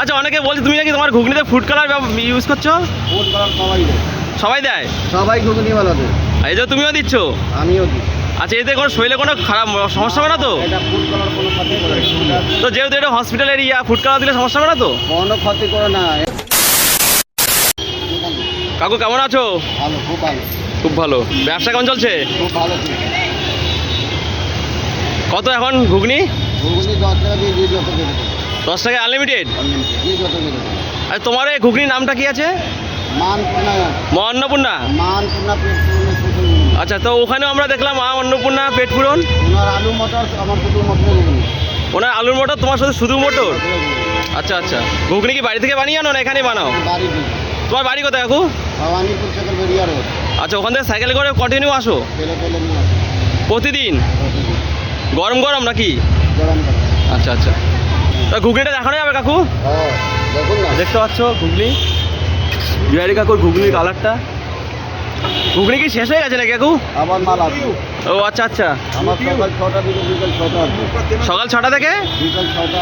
আচ্ছা অনেকে বলছে তুমি নাকি তোমার ঘুগনিতে ফুড কালার ইউজ করছ? ফুড কালার সবাই দেয়। সবাই দেয়? সবাই ঘুগনি ভালো দেয়। এই যে তুমিও দিচ্ছ? আমিও দিই। আচ্ছা এতে কোনো শরীরে কোনো খারাপ সমস্যা হবে না তো। তো যেহেতু এটা হসপিটালের ইয়া ফুড কালার দিলে সমস্যা হবে না তো? কোনো ক্ষতি করে না। কাকু কেমন আছো? ভালো খুব ভালো। খুব ভালো। ব্যবসা কেমন চলছে? খুব ভালো কত এখন ঘুগনি? ঘুগনি দশ টাকা দিয়ে যে যত দেবে দশ টাকা আনলিমিটেড আর তোমার এই ঘুগনির নামটা কি আছে? মা অন্নপূর্ণা আচ্ছা তো ওখানেও আমরা দেখলাম মা অন্নপূর্ণা পেট পূরণ। ওনার আলু মটর আমার শুধু মটর ওনার আলুর মটর তোমার সাথে শুধু মটর? আচ্ছা আচ্ছা। ঘুগনি কি বাড়ি থেকে বানিয়ে আনো না এখানেই বানাও? তোমার বাড়ি কোথায় কাকু? আচ্ছা ওখান থেকে সাইকেল করে কন্টিনিউ আসো? প্রতিদিন? গরম গরম নাকি? আচ্ছা আচ্ছা। ঘুগনিটা দেখানো যাবে কাকু? দেখতে পাচ্ছ ঘুগনি। বিহারি কাকুর ঘুগনির কালারটা। ঘুগনি কি শেষ হয়ে গেছে নাকি কাকু? আবার মাল আছে। ও আচ্ছা আচ্ছা। আমার সকাল ছটা থেকে বিকেল ছটা সকাল ছটা থেকে? বিকেল ছটা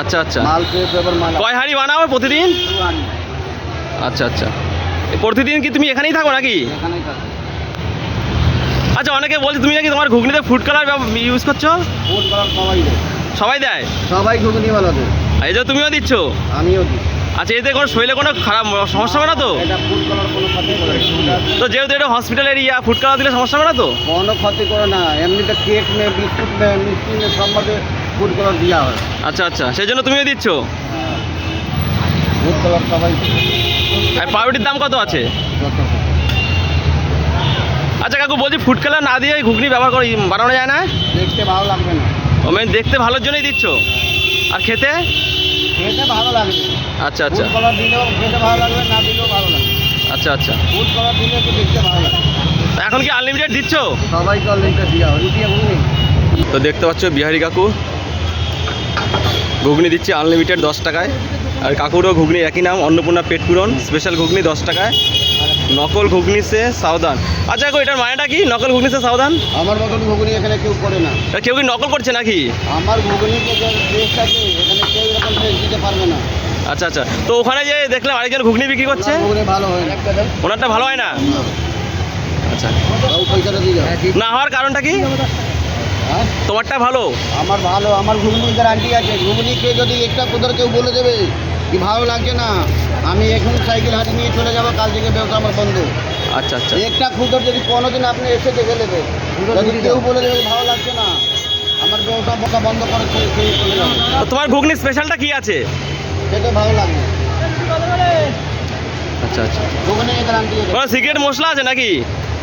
আচ্ছা আচ্ছা। মাল পেয়ে এবার মাল কয় হাঁড়ি বানাও প্রতিদিন? আচ্ছা আচ্ছা। প্রতিদিন কি তুমি এখানেই থাকো নাকি? এখানেই থাকে। আচ্ছা অনেকে বলছে তুমি নাকি তোমার ঘুগনিতে ফুড কালার ইউজ করছ? ফুড কালার সবাই দেয়। সবাই দেয়? সবাই ঘুগনি ভালো দেয় এই যে তুমিও দিচ্ছ? আমিও দিই। আচ্ছা এতে কোনো শরীরে কোনো খারাপ সমস্যা হবে না তো? না। তো যেহেতু এটা হসপিটালের ইয়া ফুড কালার দিলে সমস্যা হবে না তো? কোনো ক্ষতি করে না। এমনিতে কেক মে বিস্কুট মে মিষ্টি মে সব মধ্যে ফুড কালার দেওয়া হয়। আচ্ছা আচ্ছা সেই জন্য তুমিও দিচ্ছ? ফুড কালার সবাই আর পাউরুটির দাম কত আছে? আচ্ছা কাকু বলছি ফুড কালার না দিয়ে ঘুগনি ব্যবহার করে বানানো যায় না? দেখতে ভালো লাগবে না। মানে দেখতে ভালোর জন্যই দিচ্ছ? আর খেতে? খেতে ভালো লাগবে আচ্ছা আচ্ছা। কালার দিলেও খেতে ভালো লাগবে না দিলেও ভালো লাগবে। আচ্ছা আচ্ছা। ফুড কালার দিলে তো দেখতে ভালো লাগবে এখন কি আনলিমিটেড দিচ্ছ? সবাই রুটি তো দেখতে পাচ্ছ বিহারি কাকু। ঘুগনি দিচ্ছে আনলিমিটেড দশ টাকায়। আর কাকুরও ঘুগনি একই নাম অন্নপূর্ণা পেট পূরণ স্পেশাল ঘুগনি দশ টাকায়। নকল ঘুগনি সে সাবধান আচ্ছা কাকু এটার মানেটা কি? নকল ঘুগনি সে সাবধান আমার মতন ঘুগনি এখানে কেউ করে না। কেউ কি নকল করছে নাকি? আমার আছে এখানে কেউ এরকম টেস্ট দিতে পারবে না। আচ্ছা আচ্ছা। তো ওখানে যে দেখলাম আরেকজন ঘুগনি বিক্রি করছে। ভালো হয় না। ওনারটা ভালো হয় না? আচ্ছা। না হওয়ার কারণটা কি? হ্যাঁ? তোমারটা ভালো? আমার ভালো। আমার ঘুগনি গ্যারান্টি আছে। ঘুগনি খেয়ে যদি একটা কোথাও কেউ বলে দেবে ভালো লাগছে না? আমি এখন সাইকেল হাতে নিয়ে চলে যাব কাল থেকে ব্যবসা আমার বন্ধ। আচ্ছা আচ্ছা। একটা খুদর যদি কোনোদিন আপনি এসে দেখে নেবে যদি কেউ বলে দেবে ভালো লাগছে না আমার ব্যবসা বোকা বন্ধ করে চলে যাবে। তোমার ঘুগনি স্পেশালটা কি আছে? খেতে ভালো লাগবে। আচ্ছা আচ্ছা। ঘুগনি গ্যারান্টি আছে মশলা আছে নাকি?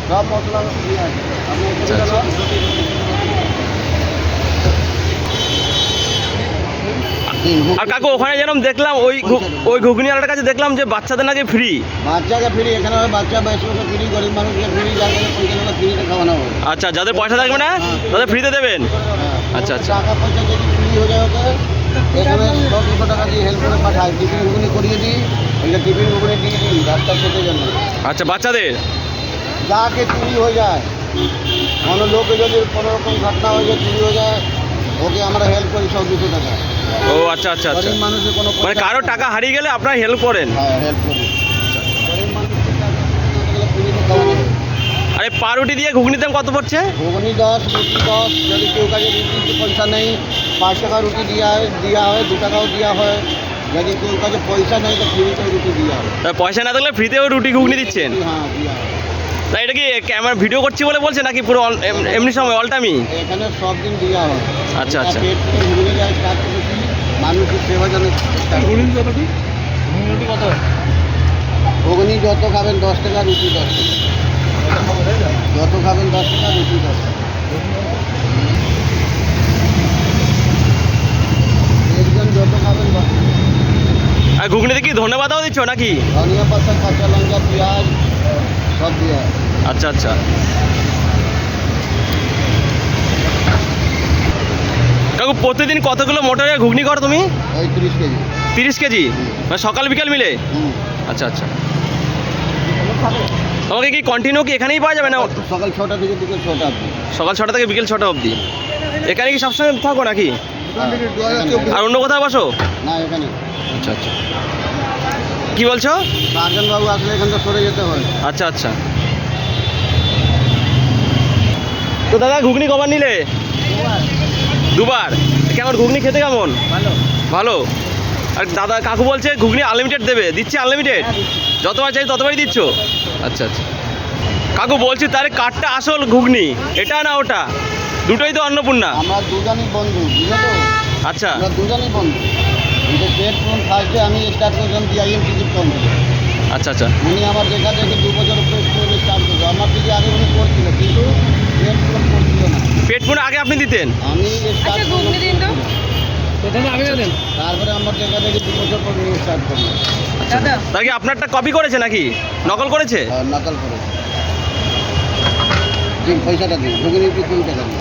সব মশলা আছে আপনি এখানে আচ্ছা, আচ্ছা। দিন, আর কাকু ওখানে যেরকম দেখলাম ওই ওই ঘুগনিওয়ালার কাছে দেখলাম যে বাচ্চাদের নাকি ফ্রি বাচ্চাকে ফ্রি এখানে হয় বাচ্চা বয়স্ক ফ্রি গরিব মানুষকে ফ্রি নেবে ফ্রিতে খাওয়ানো হবে। আচ্ছা যাদের পয়সা থাকবে না তাদের ফ্রিতে দেবেন? আচ্ছা, আচ্ছা। টাকা পয়সা যদি ফ্রি হয়ে যায় ওকে এখানে সব দুশো টাকা দিয়ে হেল্প করে পাঠাই। টিফিন ঘুগনি করিয়ে দিই ওইটা টিফিন ঘুগনি দিয়ে দিই রাস্তা খেতে জন্য। আচ্ছা বাচ্চাদের? যাকে চুরি হয়ে যায়। কোনো লোকে যদি কোনো রকম ঘটনা হয়ে যায় চুরি হয়ে যায় ওকে আমরা হেল্প করি সব দুশো টাকা। ও আচ্ছা আচ্ছা আচ্ছা। মানে কারও টাকা হারিয়ে গেলে আপনারা হেল্প করেন? আরে হবে। আর পাউরুটি দিয়ে ঘুগনির দাম কত পড়ছে? ঘুগনি দশ রুটি দশ যদি কেউ কাছে রুটি পয়সা নেই পাঁচ টাকা রুটি দেওয়া হয় দেওয়া হয় দু টাকাও দেওয়া হয়। যদি কেউ কাছে পয়সা নেই তো ফ্রিতে রুটি দেওয়া হয়। পয়সা না থাকলে ফ্রিতেও রুটি ঘুগনি দিচ্ছেন? হ্যাঁ দেওয়া হয়। তা এটা কি ক্যামেরা ভিডিও করছি বলে বলছে নাকি পুরো এমনি সময় অল টাইমই এখানে সব দিন দেওয়া হয়। আচ্ছা, এটা ঘুগনি মানুষের সেবা জানে ঘুগনি কত। ঘুগনি যত খাবেন দশ টাকা রুটি দশ টাকা। যত খাবেন দশ টাকা রুটি দশ টাকা। একজন যত খাবেন দশ টাকা। আর ঘুগনিতে কি ধন্যবাদও দিচ্ছ নাকি? ধনিয়া পাতা কাঁচা লঙ্কা পেঁয়াজ সব হয়। আচ্ছা আচ্ছা। কাকু প্রতিদিন কতগুলো মোটরের ঘুগনি করো তুমি? তিরিশ কেজি। মানে সকাল বিকাল মিলে? আচ্ছা আচ্ছা। তোমাকে কি কন্টিনিউ কি এখানেই পাওয়া যাবে না? সকাল ছটা থেকে বিকেল ছটা অবধি। সকাল ছটা থেকে বিকেল ছটা অবধি। এখানে কি সবসময় থাকো নাকি? আর অন্য কোথাও বসো? না এখানে। আচ্ছা আচ্ছা। কি বলছো? বাবু আসলে এখান থেকে সরে যেতে হয়। আচ্ছা আচ্ছা। তো দাদা ঘুগনি কবার নিলে? দুবার। কেমন ঘুগনি খেতে কেমন? ভালো। ভালো? আর দাদা কাকু বলছে ঘুগনি আনলিমিটেড দেবে। দিচ্ছি আনলিমিটেড যতবার চাই ততবারই দিচ্ছ? আচ্ছা আচ্ছা। কাকু বলছি তার কাঠটা আসল ঘুগনি। এটা না ওটা? দুটোই তো অন্নপূর্ণা। আমরা দুজনই বন্ধু আচ্ছা। আমরা দুজনই বন্ধু। কিন্তু পেট পুরন ফার্স্টে আমি স্টার্ট করেছিলাম ডিআইএম টিকিট কোম্পানি আচ্ছা আচ্ছা। উনি আমার দেখা দেখে দু বছর স্টার্ট আমার থেকে আগে উনি করছিল কিন্তু পেট আগে আপনি দিতেন? আমি আচ্ছা, ঘুগনি দিন তো। প্রথমে আমি দেন। তারপরে আমার দেখা দেখে দু বছর পর নিয়ে স্টার্ট করল দাদা। তা কি আপনারটা কপি করেছে নাকি? নকল করেছে? আর নকল করে দিন পয়সাটা দিন ঘুগনি কুড়ি টাকা দিন?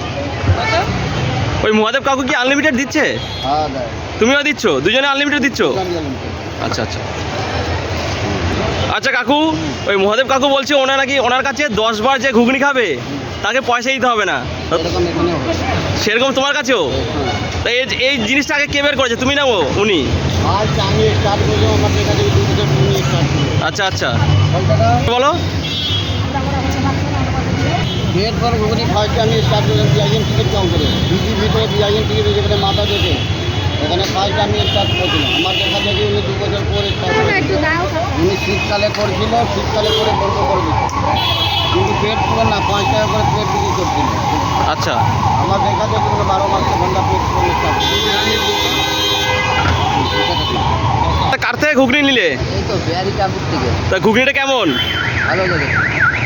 ওই মহাদেব কাকু কি আনলিমিটেড দিচ্ছে? হ্যাঁ দেয়। তুমিও দিচ্ছ? দুজনে আনলিমিটেড দিচ্ছ? আচ্ছা আচ্ছা। আচ্ছা কাকু ওই মহাদেব কাকু বলছে ওনার নাকি ওনার কাছে দশ বার যে ঘুগনি খাবে তাকে পয়সা দিতে হবে না। সেরকম তোমার কাছেও? হ্যাঁ। তা এই জিনিসটা আগে কে বের করেছে? তুমি না উনি। আচ্ছা আচ্ছা। বলো। পেট পর ঘুগনি ফার্স্টে আমি স্টার্ট করলাম ডিআইএম টিকিট কাউন্টারে বিজির ভিতরে ডিআইএম টিকিট যেখানে মাথা দেখে ওখানে ফার্স্ট আমি স্টার্ট করেছিলাম আমার দেখা দেখি উনি দু বছর পরে উনি শীতকালে করছিল শীতকালে করে বন্ধ করে দিত কিন্তু পেট পুরো না পাঁচ টাকা করে পেট বিক্রি করছিল। আচ্ছা। আমার দেখা দেখি উনি বারো মাসে ঘণ্টা পেট পুরো কার থেকে ঘুগনি নিলে? এই তো বিহারি কাপুর থেকে। তা ঘুগনিটা কেমন? ভালো লাগে।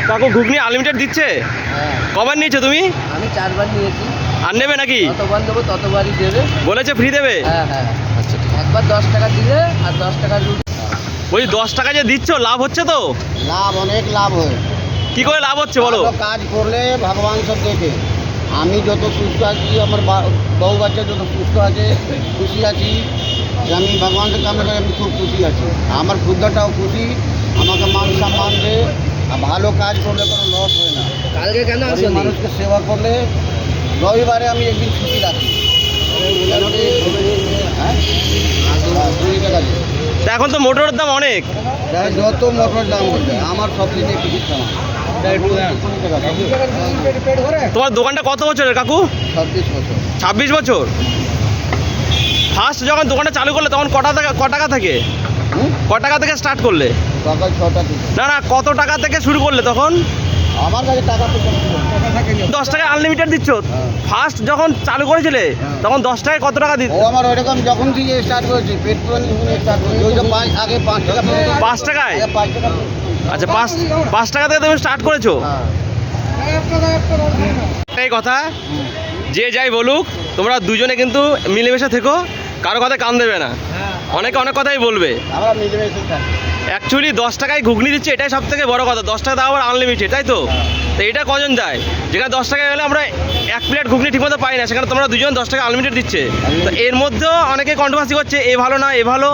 কাকু ঘুগনি আনলিমিটেড দিচ্ছে? হ্যাঁ। কবার নিয়েছো তুমি? আমি চারবার নিয়েছি। আর নেবে নাকি? যতবার দেবো ততবারই দেবে। বলেছে ফ্রি দেবে? হ্যাঁ হ্যাঁ। আচ্ছা একবার দশ টাকা দিলে আর দশ টাকা বলছি দশ টাকা যে দিচ্ছ লাভ হচ্ছে তো? লাভ অনেক লাভ হয়। কি করে লাভ হচ্ছে বলো? কাজ করলে ভগবান সব দেখে। আমি যত সুস্থ আছি আমার বউ বাচ্চা যত সুস্থ আছে খুশি আছি যে আমি ভগবানকে কামনা করে আমি খুব খুশি আছি। আমার ক্ষুদ্রটাও খুশি আমাকে মান সম্মান দেয় আর ভালো কাজ করলে কোনো লস হয় না। কালকে কেন মানুষকে সেবা করলে রবিবারে আমি একদিন ছুটি রাখি? হ্যাঁ। তা এখন তো মোটরের দাম অনেক। যত মোটর দাম হচ্ছে আমার সব টিকিট খাওয়া তোমার দোকানটা কত বছরের কাকু? ছাব্বিশ বছর। ছাব্বিশ বছর? ফার্স্ট যখন দোকানটা চালু করলে তখন কটা টাকা ক টাকা থেকে? ক টাকা থেকে স্টার্ট করলে? থেকে। না না কত টাকা থেকে শুরু করলে তখন? আমার কাছে টাকা তো। দশ টাকা আনলিমিটেড দিচ্ছ। ফার্স্ট যখন চালু করেছিলে হ্যাঁ। তখন দশ টাকায় কত টাকা দিত? ও আমার ওইরকম যখন থেকে স্টার্ট করেছি পেট পুরানি স্টার্ট করেছি ওই তো পাঁচ আগে পাঁচ টাকা পাঁচ টাকায়? পাঁচ টাকা আচ্ছা পাঁচ পাঁচ টাকা থেকে তুমি স্টার্ট করেছ? হ্যাঁ। এই কথা যে যাই বলুক তোমরা দুজনে কিন্তু মিলেমিশে থেকো কারও কথা কান দেবে না। অনেকে অনেক কথাই বলবে। আমরা মিলেমিশে থাকি অ্যাকচুয়ালি দশ টাকায় ঘুগনি দিচ্ছে এটাই সব থেকে বড় কথা। দশ টাকা দাও আবার আনলিমিটেড তাই তো? তো এটা কজন যায় যেখানে দশ টাকা গেলে আমরা এক প্লেট ঘুগনি ঠিকমতো পাই না সেখানে তোমরা দুজন দশ টাকা আনলিমিটেড দিচ্ছে। তো এর মধ্যেও অনেকে কন্ট্রোভার্সি করছে এ ভালো না এ ভালো।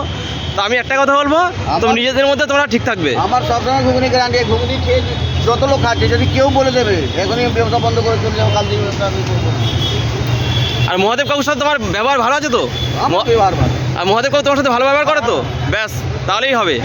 তো আমি একটা কথা বলব তো নিজেদের মধ্যে তোমরা ঠিক থাকবে। আমার সবসময় ঘুগনি গ্যারান্টি ঘুগনি খেয়ে যত লোক খাচ্ছে যদি কেউ বলে দেবে এখনই ব্যবসা বন্ধ করে চলে যাব কাল থেকে আর মহাদেব কাকুর সাথে তোমার ব্যবহার ভালো আছে তো? ব্যবহার ভালো। আর মহাদেব তোমার সাথে ভালো ব্যবহার করে তো? ব্যাস তাহলেই হবে।